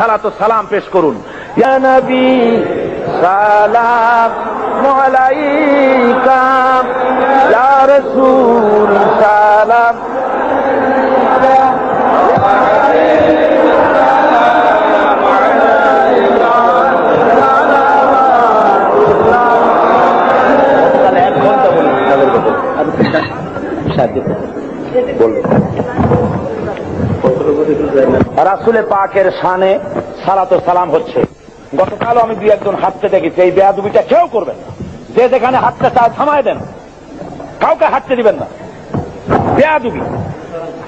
সালাত সালাম পেশ করুন। সালাম সালাম। সাহায্য রাসুলে পাকের শানে সালাত সালাম হচ্ছে। গতকালও আমি দুই একজন হাঁটতে দেখেছি, এই বেয়াদুবিটা কেউ করবেন যে যেখানে হাঁটতে চায় থামায় দেন। কাউকে হাঁটতে দিবেন না। বেয়াদুবি।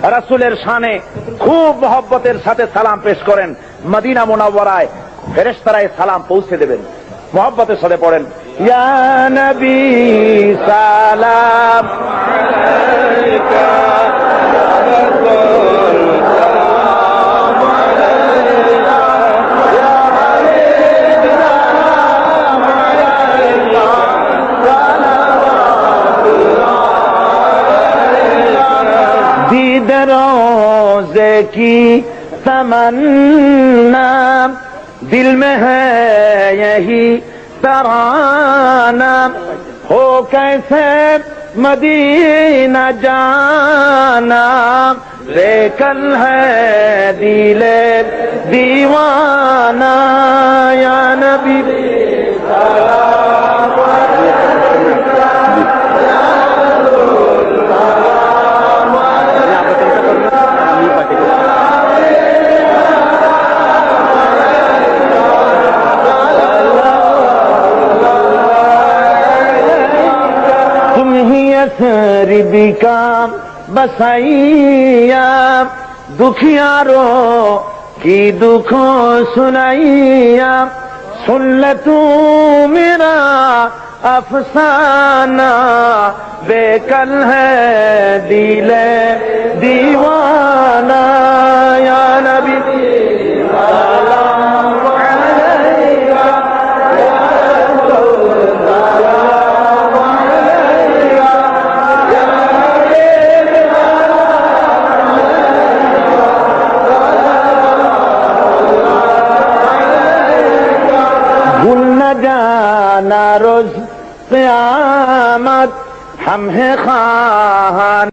রাসুলের শানে খুব মহব্বতের সাথে সালাম পেশ করেন। মদিনা মোনাওয়ারায় ফেরেশতারায় সালাম পৌঁছে দেবেন। মহব্বতের সাথে পড়েন, ইয়া নবী সালাম दीद रोज़े की तमन्ना। दिल में है यही तराना। हो कैसे मदीना जाना? बेकल है दिले दीवाना। ही बसाइया दुखियारो की दुखो सुनाइया। सुन ले तू मेरा अफसाना बेकल है दिले जाना रोज क्यामत हम है खान